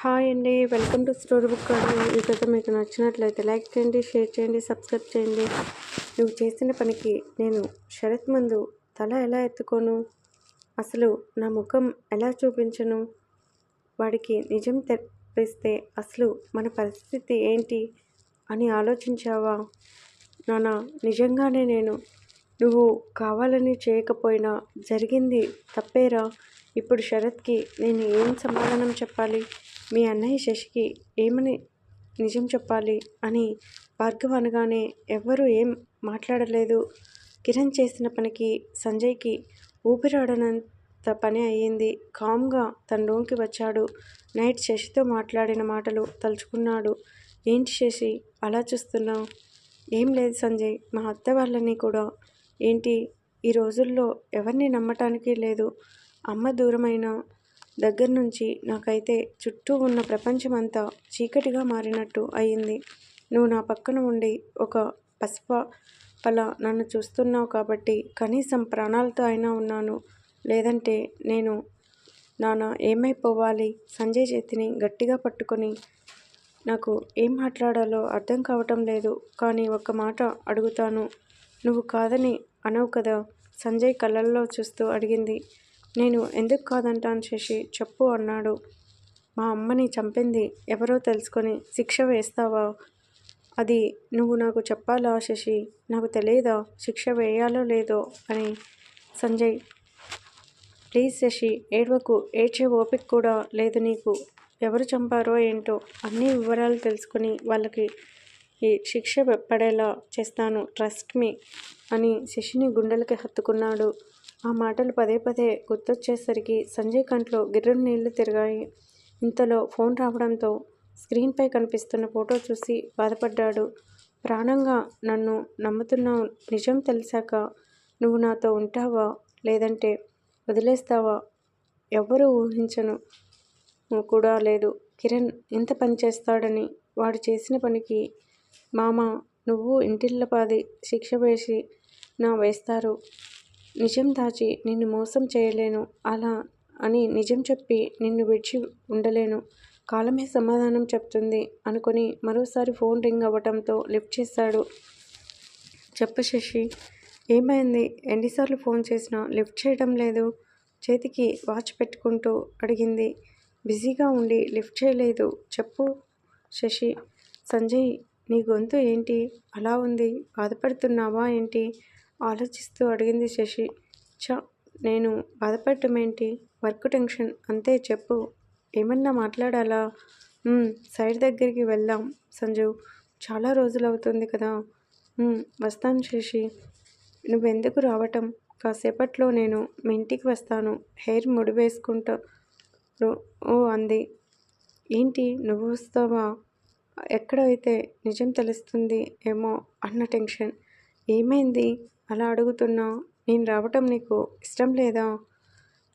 Hi అండి. Welcome to story book ఈ కథ మీకు నచ్చినట్లయితే లైక్ చేయండి షేర్ చేయండి సబ్స్క్రైబ్ చేయండి. నువ్వు చేసిన పనికి నేను శరత్ ముందు తల ఎలా ఎత్తుకోను? అసలు నా ముఖం ఎలా చూపించను? వాడికి నిజం తెప్పిస్తే అసలు మన పరిస్థితి ఏంటి అని ఆలోచించావా? నాన్న నిజంగానే నేను నువ్వు కావాలని చేయకపోయినా జరిగింది తప్పేరా? ఇప్పుడు శరత్కి నేను ఏం సమాధానం చెప్పాలి? మీ అన్నయ్య శశికి ఏమని నిజం చెప్పాలి అని భార్గవ్ అనగానే ఎవ్వరూ ఏం మాట్లాడలేదు. కిరణ్ చేసిన పనికి సంజయ్కి ఊపిరాడనంత పని అయ్యింది. కామ్గా తన రూమ్కి వచ్చాడు. నైట్ శశితో మాట్లాడిన మాటలు తలుచుకున్నాడు. ఏంటి శశి అలా చూస్తున్నావు? ఏం లేదు సంజయ్ మా అత్త వాళ్ళని కూడా. ఏంటి ఈ రోజుల్లో ఎవరిని నమ్మటానికి లేదు. అమ్మ దూరమైన దగ్గర నుంచి నాకైతే చుట్టూ ఉన్న ప్రపంచమంతా చీకటిగా మారినట్టు అయింది. నువ్వు నా పక్కన ఉండి ఒక పసుప పల నన్ను చూస్తున్నావు కాబట్టి కనీసం ప్రాణాలతో అయినా ఉన్నాను. లేదంటే నేను నాన్న ఏమైపోవాలి? సంజయ్ చేతిని గట్టిగా పట్టుకొని నాకు ఏం మాట్లాడాలో అర్థం కావటం లేదు. కానీ ఒక మాట అడుగుతాను. నువ్వు కాదని అనవు కదా? సంజయ్ కళ్ళల్లో చూస్తూ అడిగింది. నేను ఎందుకు కాదంటాను శశి. చెప్పు అన్నాడు. మా అమ్మని చంపింది ఎవరో తెలుసుకొని శిక్ష వేస్తావా? అది నువ్వు నాకు చెప్పాలా శశి? నాకు తెలియదా శిక్ష వేయాలో లేదో? అని సంజయ్. ప్లీజ్ శశి ఏడవకు ఏడ్చే ఓపిక కూడా లేదు నీకు. ఎవరు చంపారో ఏంటో అన్ని వివరాలు తెలుసుకొని వాళ్ళకి ఈ శిక్ష పడేలా చేస్తాను. ట్రస్ట్ మీ అని శశిని గుండెలకి హత్తుకున్నాడు. ఆ మాటలు పదే పదే గుర్తొచ్చేసరికి సంజయ్ కంట్లో గిర్రం నీళ్ళు తిరిగాయి. ఇంతలో ఫోన్ రావడంతో స్క్రీన్పై కనిపిస్తున్న ఫోటో చూసి బాధపడ్డాడు. ప్రాణంగా నన్ను నమ్ముతున్నావు నిజం తెలిసాక నువ్వు నాతో ఉంటావా? లేదంటే వదిలేస్తావా? ఎవ్వరూ ఊహించను. కూడా లేదు. కిరణ్ ఇంత పని చేస్తాడని వాడు చేసిన పనికి మామ నువ్వు ఇంటిల్లపాది శిక్ష వేసి నా వేస్తారు. నిజం దాచి నిన్ను మోసం చేయలేను. అలా అని నిజం చెప్పి నిన్ను విడిచి ఉండలేను. కాలమే సమాధానం చెప్తుంది అనుకుని మరోసారి ఫోన్ రింగ్ అవ్వటంతో లిఫ్ట్ చేశాడు. చెప్పు శశి ఏమైంది? ఎన్నిసార్లు ఫోన్ చేసినా లిఫ్ట్ చేయడం లేదు. చేతికి వాచ్ పెట్టుకుంటూ అడిగింది. బిజీగా ఉండి లిఫ్ట్ చేయలేదు. చెప్పు శశి సంజయ్ నీ గొంతు ఏంటి? అలా ఉంది. బాధపడుతున్నావా ఏంటి? ఆలోచిస్తూ అడిగింది శశి. చ నేను బాధపడటమేంటి వర్క్ టెన్షన్ అంతే చెప్పు. ఏమన్నా మాట్లాడాలా? సైడ్ దగ్గరికి వెళ్దాం సంజు. చాలా రోజులు అవుతుంది కదా వస్తాను శశి. నువ్వెందుకు రావటం? కాసేపట్లో నేను మీ ఇంటికి వస్తాను. హెయిర్ ముడివేసుకుంటా ఓ అంది. ఏంటి? నువ్వు వస్తావా? ఎక్కడైతే నిజం తెలుస్తుంది ఏమో అన్న టెన్షన్. ఏమైంది? అలా అడుగుతున్నా నేను రావటం నీకు ఇష్టం లేదా?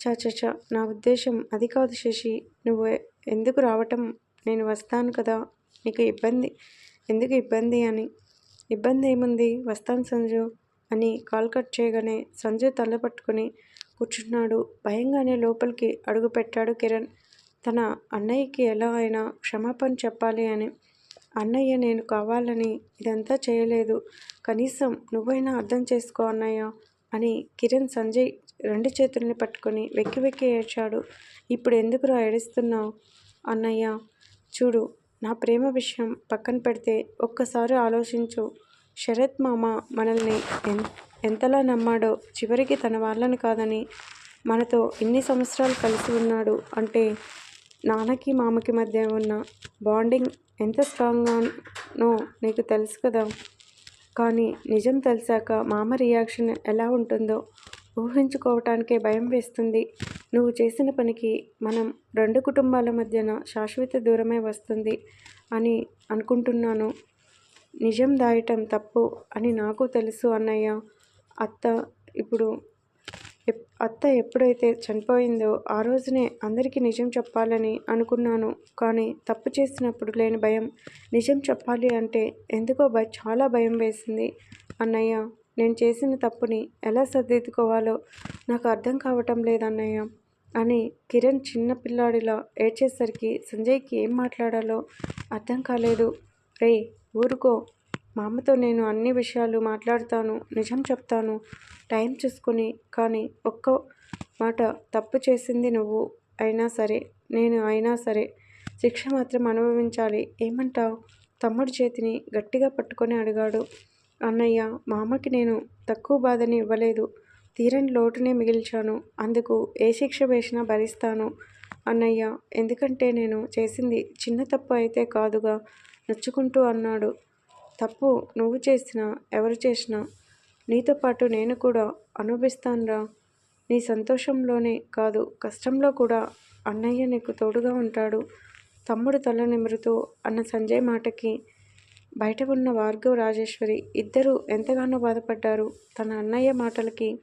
చా చా నా ఉద్దేశం అది కాదు శశి. నువ్వు ఎందుకు రావటం? నేను వస్తాను కదా. నీకు ఇబ్బంది. ఎందుకు ఇబ్బంది అని? ఇబ్బంది ఏముంది? వస్తాను సంజు అని కాల్ కట్ చేయగానే సంజు తల పట్టుకుని కూర్చున్నాడు. భయంగానే లోపలికి అడుగు పెట్టాడు కిరణ్. తన అన్నయ్యకి ఎలా అయినా క్షమాపణ చెప్పాలి అని అన్నయ్య నేను కావాలని ఇదంతా చేయలేదు. కనీసం నువ్వైనా అర్థం చేసుకో అన్నయ్య అని కిరణ్ సంజయ్ రెండు చేతుల్ని పట్టుకొని వెక్కి వెక్కి ఏడ్చాడు. ఇప్పుడు ఎందుకురా ఏడుస్తున్నావు అన్నయ్య? చూడు నా ప్రేమ విషయం పక్కన పెడితే ఒక్కసారి ఆలోచించు. శరత్ మామ మనల్ని ఎంతలా నమ్మాడో చివరికి తన వాళ్ళని కాదని మనతో ఇన్ని సంవత్సరాలు కలిసి ఉన్నాడు అంటే నాన్నకి మామకి మధ్య ఉన్న బాండింగ్ ఎంత స్ట్రాంగ్గానో నీకు తెలుసు కదా. కానీ నిజం తెలిసాక మామ రియాక్షన్ ఎలా ఉంటుందో ఊహించుకోవటానికే భయం వేస్తుంది. నువ్వు చేసిన పనికి మనం రెండు కుటుంబాల మధ్యన శాశ్వత దూరమే వస్తుంది అని అనుకుంటున్నాను. నిజం దాయటం తప్పు అని నాకు తెలుసు అన్నయ్య. అత్త ఇప్పుడు అత్త ఎప్పుడైతే చనిపోయిందో ఆ రోజునే అందరికీ నిజం చెప్పాలని అనుకున్నాను. కానీ తప్పు చేసినప్పుడు లేని భయం నిజం చెప్పాలి అంటే ఎందుకో భయ చాలా భయం వేసింది. అన్నయ్య నేను చేసిన తప్పుని ఎలా సర్దిద్దుకోవాలో నాకు అర్థం కావటం లేదన్నయ్య అని కిరణ్ చిన్న పిల్లాడిలా ఏడ్చేసరికి సంజయ్కి ఏం మాట్లాడాలో అర్థం కాలేదు. రే ఊరుకో. మా అమ్మతో నేను అన్ని విషయాలు మాట్లాడతాను నిజం చెప్తాను టైం చూసుకుని. కానీ ఒక్క మాట తప్పు చేసింది నువ్వు అయినా సరే నేను అయినా సరే శిక్ష మాత్రం అనుభవించాలి. ఏమంటావు? తమ్ముడి చేతిని గట్టిగా పట్టుకొని అడిగాడు. అన్నయ్య మా అమ్మకి నేను తక్కువ బాధని ఇవ్వలేదు. తీరని లోటునే మిగిల్చాను. అందుకు ఏ శిక్ష వేసినా భరిస్తాను. అన్నయ్య ఎందుకంటే నేను చేసింది చిన్న తప్పు అయితే కాదుగా నొచ్చుకుంటూ అన్నాడు. తప్పు నువ్వు చేసినా ఎవరు చేసినా నీతో పాటు నేను కూడా అనుభవిస్తానురా. నీ సంతోషంలోనే కాదు కష్టంలో కూడా అన్నయ్య నీకు తోడుగా ఉంటాడు. తమ్ముడు తల నిమురుతూ అన్న సంజయ్ మాటకి బయట ఉన్న భార్గవ్ రాజేశ్వరి ఇద్దరూ ఎంతగానో బాధపడ్డారు. తన అన్నయ్య మాటలకి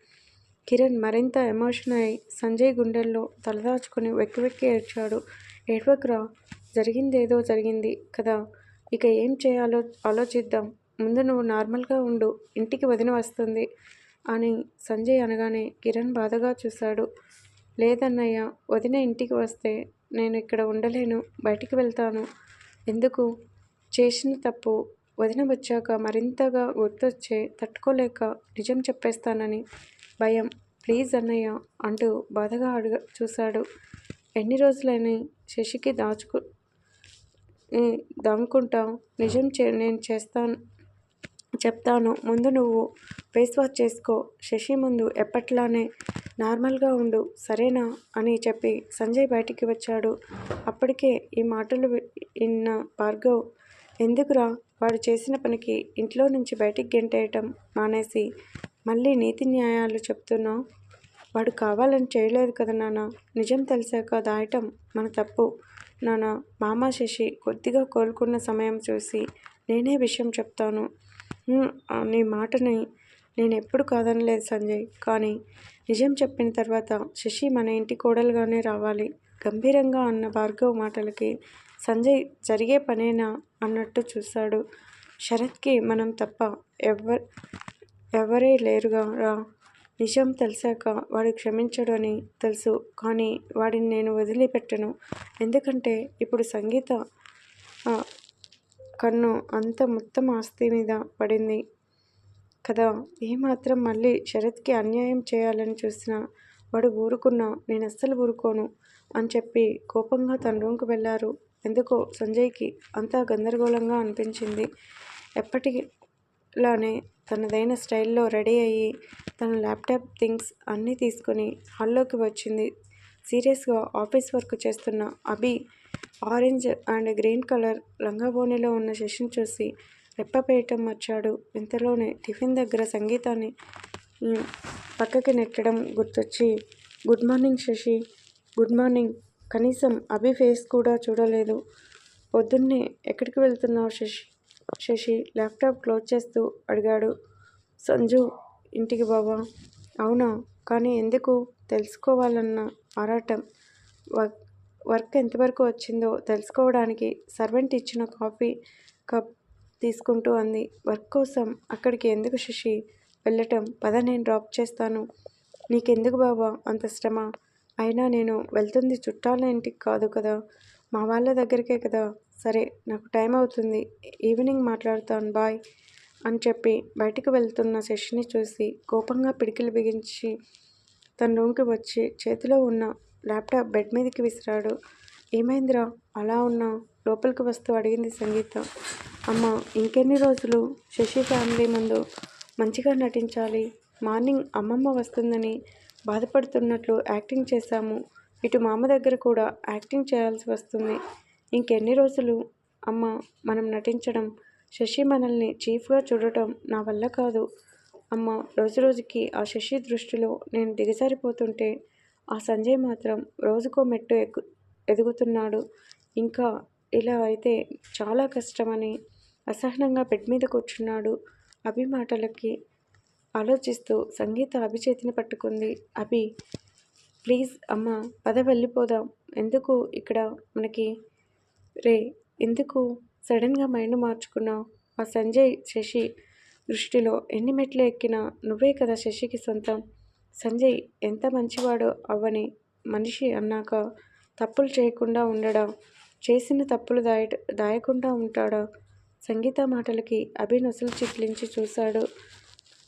కిరణ్ మరింత ఎమోషన్ అయి సంజయ్ గుండెల్లో తలదాచుకుని వెక్కి వెక్కి ఏడ్చాడు. ఏడ్వక్రా జరిగిందేదో జరిగింది కదా. ఇక ఏం చేయాలో ఆలోచిద్దాం. ముందు నువ్వు నార్మల్గా ఉండు. ఇంటికి వదిన వస్తుంది అని సంజయ్ అనగానే కిరణ్ బాధగా చూశాడు. లేదన్నయ్య వదిన ఇంటికి వస్తే నేను ఇక్కడ ఉండలేను. బయటికి వెళ్తాను. ఎందుకు? చేసిన తప్పు వదిన వచ్చాక మరింతగా గుర్తొచ్చే తట్టుకోలేక నిజం చెప్పేస్తానని భయం. ప్లీజ్ అన్నయ్య అంటూ బాధగా అడుగ చూశాడు. ఎన్ని రోజులని శశికి దాచుకు దాముకుంటా నిజం చే నేను చేస్తాను చెప్తాను. ముందు నువ్వు ఫేస్ వాష్ చేసుకో. శశి ముందు ఎప్పట్లానే నార్మల్గా ఉండు. సరేనా? అని చెప్పి సంజయ్ బయటికి వచ్చాడు. అప్పటికే ఈ మాటలు విన్న భార్గవ్ ఎందుకురా? వాడు చేసిన పనికి ఇంట్లో నుంచి బయటికి గెంటేయటం మానేసి మళ్ళీ నీతి న్యాయాలు చెప్తున్నావు? వాడు కావాలని చేయలేదు కదా నాన్న. నిజం తెలిసాక దాయటం మన తప్పు. నాన్న మామ శశి కొద్దిగా కోలుకున్న సమయం చూసి నేనే విషయం చెప్తాను. నీ మాటని నేను ఎప్పుడు కాదనలేదు సంజయ్. కానీ నిజం చెప్పిన తర్వాత శశి మన ఇంటి కోడలుగానే రావాలి. గంభీరంగా అన్న భార్గవ్ మాటలకి సంజయ్ జరిగే పనేనా అన్నట్టు చూశాడు. శరత్కి మనం తప్ప ఎవ్వ ఎవరే లేరుగా రా నిజం తెలిసాక వాడు క్షమించడు అని తెలుసు కానీ వాడిని నేను వదిలిపెట్టను. ఎందుకంటే ఇప్పుడు సంగీత కన్ను అంత మొత్తం ఆస్తి మీద పడింది కదా. ఏమాత్రం మళ్ళీ శరత్కి అన్యాయం చేయాలని చూసినా వాడు ఊరుకున్నా నేను అస్సలు ఊరుకోను అని చెప్పి కోపంగా తన రూమ్కి వెళ్ళారు ఎందుకో సంజయ్కి అంతా గందరగోళంగా అనిపించింది. ఎప్పటిలానే తనదైన స్టైల్లో రెడీ అయ్యి తన ల్యాప్టాప్ థింగ్స్ అన్నీ తీసుకొని హాల్లోకి వచ్చింది. సీరియస్గా ఆఫీస్ వర్క్ చేస్తున్న Abhi orange and green colour లంగాబోనిలో ఉన్న శశిని చూసి రెప్పపేయటం వచ్చాడు ఇంతలోనే టిఫిన్ దగ్గర సంగీతాన్ని పక్కకి నెట్టడం గుర్తొచ్చి good morning Shashi. Good morning. కనీసం అభి ఫేస్ కూడా చూడలేదు. పొద్దున్నే ఎక్కడికి వెళ్తున్నావు శశి? శశి ల్యాప్టాప్ క్లోజ్ చేస్తూ అడిగాడు. సంజు ఇంటికి బాబా అవునా కానీ ఎందుకు? తెలుసుకోవాలన్న ఆరాటం. వర్క్ ఎంతవరకు వచ్చిందో తెలుసుకోవడానికి సర్వెంట్ ఇచ్చిన కాఫీ కప్ తీసుకుంటూ అంది. వర్క్ కోసం అక్కడికి ఎందుకు శశి? వెళ్ళటం. పద నేను డ్రాప్ చేస్తాను. నీకెందుకు బాబా అంత శ్రమ? అయినా నేను వెళ్తుంది చుట్టాల ఇంటికి కాదు కదా? మా వాళ్ళ దగ్గరికే కదా? సరే నాకు టైం అవుతుంది. ఈవినింగ్ మాట్లాడతాను బాయ్ అని చెప్పి బయటికి వెళ్తున్న శశిని చూసి కోపంగా పిడికిలు బిగించి తన రూమ్కి వచ్చి చేతిలో ఉన్న ల్యాప్టాప్ బెడ్ మీదకి విసిరాడు. ఏమైందిరా? అలా ఉన్నా లోపలికి వస్తూ అడిగింది సంగీత. అమ్మ ఇంకెన్ని రోజులు? శశి ఫ్యామిలీ ముందు మంచిగా నటించాలి. మార్నింగ్ అమ్మమ్మ వస్తుందని బాధపడుతున్నట్లు యాక్టింగ్ చేశాము. ఇటు మామ దగ్గర కూడా యాక్టింగ్ చేయాల్సి వస్తుంది. ఇంకెన్ని రోజులు అమ్మ మనం నటించడం? శశి మనల్ని చీఫ్గా చూడటం నా వల్ల కాదు. అమ్మ రోజు రోజుకి ఆ శశి దృష్టిలో నేను దిగజారిపోతుంటే ఆ సంజయ్ మాత్రం రోజుకో మెట్టు ఎక్కు ఎదుగుతున్నాడు. ఇంకా ఇలా అయితే చాలా కష్టమని అసహనంగా బెడ్ మీద కూర్చున్నాడు. అభి మాటలకి ఆలోచిస్తూ సంగీత అభి చేతిని పట్టుకుంది. అభి ప్లీజ్ అమ్మ పద వెళ్ళిపోదాం. ఎందుకు ఇక్కడ? మనకి రే ఎందుకు? సడన్గా మైండ్ మార్చుకున్నావు ఆ సంజయ్ శశి దృష్టిలో ఎన్ని మెట్లు ఎక్కినా నువ్వే కదా శశికి సొంతం. సంజయ్ ఎంత మంచివాడో అవ్వని మనిషి అన్నాక తప్పులు చేయకుండా ఉండడా చేసిన తప్పులు దాయ దాయకుండా ఉంటాడా? సంగీత మాటలకి అభి నొసలు చిట్లించి చూశాడు.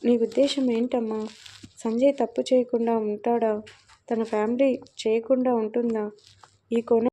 నీ ఉద్దేశం ఏంటమ్మా? సంజయ్ తప్పు చేయకుండా ఉంటాడా? తన ఫ్యామిలీ చేయకుండా ఉంటుందా? ఈ కోణం